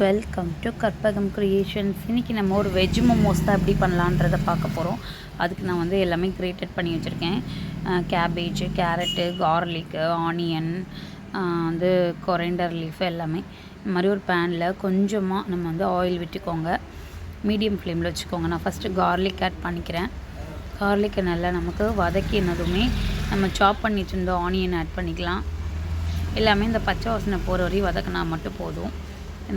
Welcome to Karpagam creations இன்றைக்கி நம்ம ஒரு வெஜ் மோமோஸ் தான் எப்படி பண்ணலான்றதை பார்க்க போகிறோம் அதுக்கு நான் வந்து எல்லாமே கிரியேட்டட் பண்ணி வச்சுருக்கேன். கேபேஜ் கேரட்டு கார்லிக்கு ஆனியன் வந்து கொரைண்டர் லீஃப் எல்லாமே. இந்த மாதிரி ஒரு பேனில் கொஞ்சமாக நம்ம வந்து ஆயில் விட்டுக்கோங்க. மீடியம் ஃப்ளேமில் வச்சுக்கோங்க. நான் ஃபஸ்ட்டு கார்லிக் ஆட் பண்ணிக்கிறேன். கார்லிக்கை நல்லா நமக்கு வதக்கினதுமே நம்ம சாப் பண்ணி வச்சுருந்த ஆனியன் ஆட் பண்ணிக்கலாம். எல்லாமே இந்த பச்சை வாசனை போகிற வரையும் வதக்கினா மட்டும் போதும்.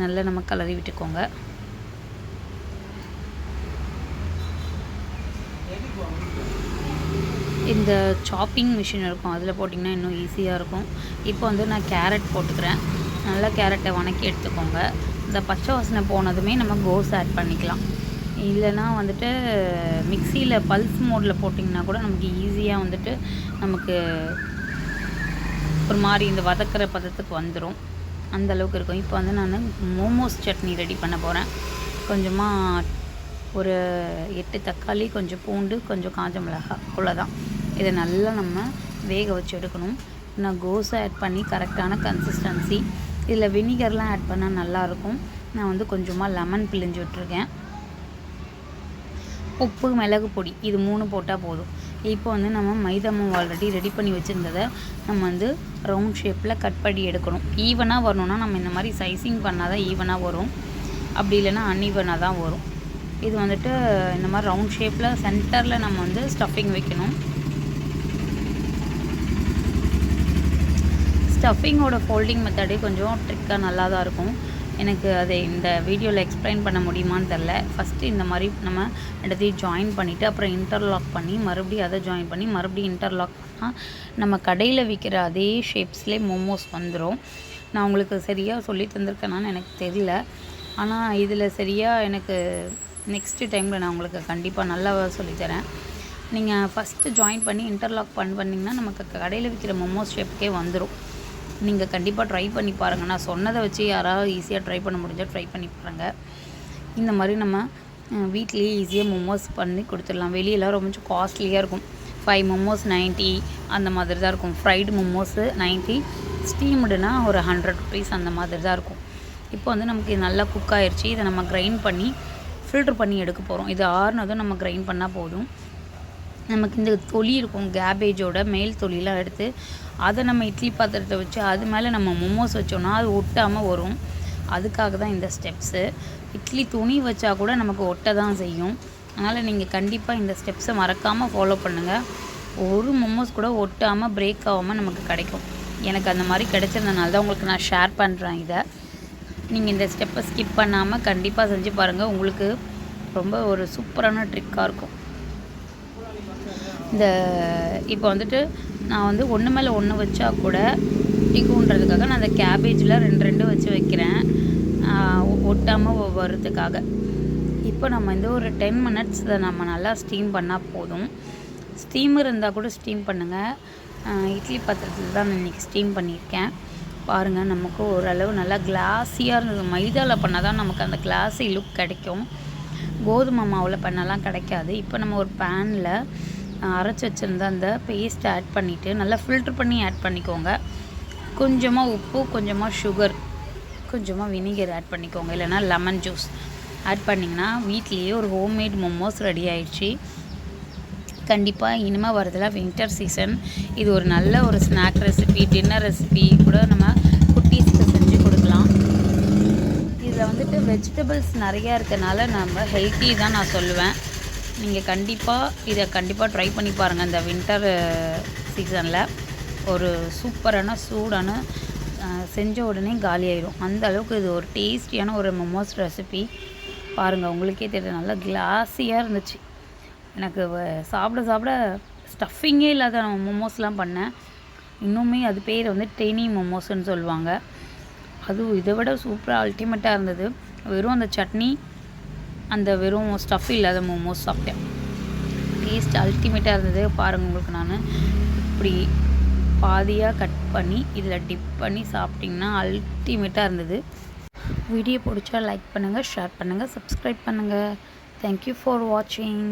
நல்லா நம்ம கலரி விட்டுக்கோங்க. இந்த சாப்பிங் மிஷின் இருக்கும் அதில் போட்டிங்கன்னா இன்னும் ஈஸியாக இருக்கும். இப்போ வந்து நான் கேரட் போட்டுக்கிறேன். நல்லா கேரட்டை வணக்கி எடுத்துக்கோங்க. இந்த பச்சை வாசனை போனதுமே நம்ம கோஸ் ஆட் பண்ணிக்கலாம். இல்லைனா வந்துட்டு மிக்சியில் பல்ஸ் மோடில் போட்டிங்கன்னா கூட நமக்கு ஈஸியாக வந்துட்டு நமக்கு ஒரு மாதிரி இந்த வதக்கிற பதத்துக்கு வந்துடும் அந்த அளவுக்கு இருக்கும். இப்போ வந்து நான் மோமோஸ் சட்னி ரெடி பண்ண போகிறேன் கொஞ்சமாக ஒரு எட்டு தக்காளி கொஞ்சம் பூண்டு கொஞ்சம் காஞ்ச மிளகாய் அவ்வளோதான் இதை நல்லா நம்ம வேக வச்சு எடுக்கணும். நான் கோஸை ஆட் பண்ணி கரெக்டான கன்சிஸ்டன்சி இதில் வினிகர்லாம் ஆட் பண்ணால் நல்லாயிருக்கும். நான் வந்து கொஞ்சமாக லெமன் பிழிஞ்சு விட்ருக்கேன் உப்பு மிளகு பொடி இது மூணு போட்டால் போதும். இப்போ வந்து நம்ம மைதா மாவு ஆல்ரெடி ரெடி பண்ணி வச்சுருந்ததை நம்ம வந்து ரவுண்ட் ஷேப்பில் கட் பண்ணி எடுக்கணும். ஈவனாக வரணும்னா நம்ம இந்த மாதிரி சைஸிங் பண்ணால் தான் ஈவனாக வரும். அப்படி இல்லைன்னா அன்ஈவனாக தான் வரும். இது வந்துட்டு இந்த மாதிரி ரவுண்ட் ஷேப்பில் சென்டரில் நம்ம வந்து ஸ்டஃபிங் வைக்கணும். ஸ்டஃபிங்கோட ஃபோல்டிங் மெத்தடே கொஞ்சம் ட்ரிக்காக நல்லா தான் இருக்கும். எனக்கு அதை இந்த வீடியோவில் எக்ஸ்பிளைன் பண்ண முடியுமான்னு தெரில ஃபஸ்ட்டு இந்த மாதிரி நம்ம இடத்தையும் ஜாயின் பண்ணிவிட்டு அப்புறம் இன்டர்லாக் பண்ணி மறுபடியும் அதை ஜாயின் பண்ணி மறுபடியும் இன்டர்லாக் பண்ணால் நம்ம கடையில் விற்கிற அதே ஷேப்ஸ்லேயே மோமோஸ் வந்துடும் நான் உங்களுக்கு சரியாக சொல்லி தந்திருக்கேனான்னு எனக்கு தெரியல. ஆனால் இதில் சரியாக எனக்கு நெக்ஸ்ட்டு டைமில் நான் உங்களுக்கு கண்டிப்பாக நல்லா சொல்லித்தரேன் நீங்கள் ஃபஸ்ட்டு ஜாயின் பண்ணி இன்டர்லாக் பண்ண பண்ணிங்கன்னா நமக்கு கடையில் விற்கிற மோமோஸ் ஷேப்புக்கே வந்துடும் நீங்கள் கண்டிப்பாக ட்ரை பண்ணி பாருங்கள் நான் சொன்னதை வச்சு யாராவது ஈஸியாக ட்ரை பண்ண முடிஞ்சால் ட்ரை பண்ணி பாருங்கள் இந்த மாதிரி நம்ம வீட்லேயே ஈஸியாக மோமோஸ் பண்ணி கொடுத்துடலாம். வெளியெல்லாம் ரொம்ப காஸ்ட்லியாக இருக்கும். ஃபைவ் மோமோஸ் நைன்ட்டி அந்த மாதிரி தான் இருக்கும். ஃப்ரைடு மோமோஸு நைன்ட்டி ஸ்டீம்டுனா ஒரு ஹண்ட்ரட் ருபீஸ் அந்த மாதிரி தான் இருக்கும். இப்போ வந்து நமக்கு இது நல்லா குக் ஆயிடுச்சு இதை நம்ம கிரைண்ட் பண்ணி ஃபில்ட்ரு பண்ணி எடுக்க போகிறோம் இது ஆறுனதும் நம்ம கிரைண்ட் பண்ணால் போதும். நமக்கு இந்த தொலி இருக்கும் கேபேஜோட மேல் தொலிலாம் எடுத்து அதை நம்ம இட்லி பாத்திரத்தை வச்சு அது மேலே நம்ம மொமோஸ் வச்சோன்னா அது ஒட்டாமல் வரும். அதுக்காக தான் இந்த ஸ்டெப்ஸு இட்லி துணி வச்சா கூட நமக்கு ஒட்ட தான் செய்யும். அதனால் நீங்கள் கண்டிப்பாக இந்த ஸ்டெப்ஸை மறக்காமல் ஃபாலோ பண்ணுங்கள் ஒரு மொமோஸ் கூட ஒட்டாமல் பிரேக் ஆகாமல் நமக்கு கிடைக்கும். எனக்கு அந்த மாதிரி கிடைச்சிருந்தனால தான் உங்களுக்கு நான் ஷேர் பண்ணுறேன் இதை. நீங்கள் இந்த ஸ்டெப்பை ஸ்கிப் பண்ணாமல் கண்டிப்பாக செஞ்சு பாருங்கள் உங்களுக்கு ரொம்ப ஒரு சூப்பரான ட்ரிக்காக இருக்கும். இந்த இப்போ வந்துட்டு நான் வந்து ஒன்று மேலே ஒன்று வச்சா கூட டிக்குன்றதுக்காக நான் அந்த கேபேஜில் ரெண்டு ரெண்டு வச்சு வைக்கிறேன். ஒட்டாமல் வர்றதுக்காக. இப்போ நம்ம இந்த ஒரு டென் மினிட்ஸ் நம்ம நல்லா ஸ்டீம் பண்ணால் போதும். ஸ்டீமர் இருந்தால் கூட ஸ்டீம் பண்ணுங்கள் இட்லி பாத்திரத்தில் தான் நான் இன்றைக்கி ஸ்டீம் பண்ணியிருக்கேன். பாருங்கள் நமக்கு ஓரளவு நல்லா கிளாஸியாக இருந்தது. மைதாவில் பண்ணால் தான் நமக்கு அந்த கிளாஸி லுக் கிடைக்கும். கோதுமை மாவில் பண்ணலாம் கிடைக்காது. இப்போ நம்ம ஒரு பேனில் அரைச்சி வச்சுருந்த அந்த பேஸ்ட் ஆட் பண்ணிவிட்டு நல்லா ஃபில்ட்ரு பண்ணி ஆட் பண்ணிக்கோங்க. கொஞ்சமாக உப்பு கொஞ்சமாக சுகர் கொஞ்சமாக வினிகர் ஆட் பண்ணிக்கோங்க. இல்லைனா லெமன் ஜூஸ் ஆட் பண்ணிங்கன்னா வீட்லேயே ஒரு ஹோம்மேட் மோமோஸ் ரெடி ஆயிடுச்சு. கண்டிப்பாக இனிமேல் வரதில் வின்டர் சீசன் இது ஒரு நல்ல ஒரு ஸ்நாக் ரெசிபி டின்னர் ரெசிபி கூட நம்ம குட்டீஸ்க்கு வந்துட்டு வெஜிடபிள்ஸ் நிறையா இருக்கனால நம்ம ஹெல்த்தி தான் நான் சொல்லுவேன். நீங்கள் கண்டிப்பாக இதை கண்டிப்பாக ட்ரை பண்ணி பாருங்கள் இந்த வின்டர் சீசனில் ஒரு சூப்பரான சூடான செஞ்ச உடனே காலி ஆயிடும் அந்த அளவுக்கு இது ஒரு டேஸ்டியான ஒரு மொமோஸ் ரெசிபி பாருங்கள் உங்களுக்கே தெரியும். நல்லா கிளாஸியாக இருந்துச்சு. எனக்கு சாப்பிட சாப்பிட ஸ்டஃபிங்கே இல்லாத நான் மோமோஸ்லாம் பண்ணேன். இன்னுமே அது பேர் வந்து டெனி மோமோஸ்ன்னு சொல்லுவாங்க. அதுவும் இதை விட சூப்பராக அல்டிமேட்டாக இருந்தது. வெறும் அந்த சட்னி அந்த வெறும் ஸ்டஃப் இல்லாத மோமோஸ் சாப்பிட்டேன். டேஸ்ட் அல்டிமேட்டாக இருந்தது. பாருங்கள் உங்களுக்கு நான். இப்படி பாதியாக கட் பண்ணி இதில் டிப் பண்ணி சாப்பிட்டிங்கன்னா அல்டிமேட்டாக இருந்தது. வீடியோ பிடிச்சா லைக் பண்ணுங்கள் ஷேர் பண்ணுங்கள் சப்ஸ்கிரைப் பண்ணுங்கள் தேங்க்யூ ஃபார் வாட்சிங்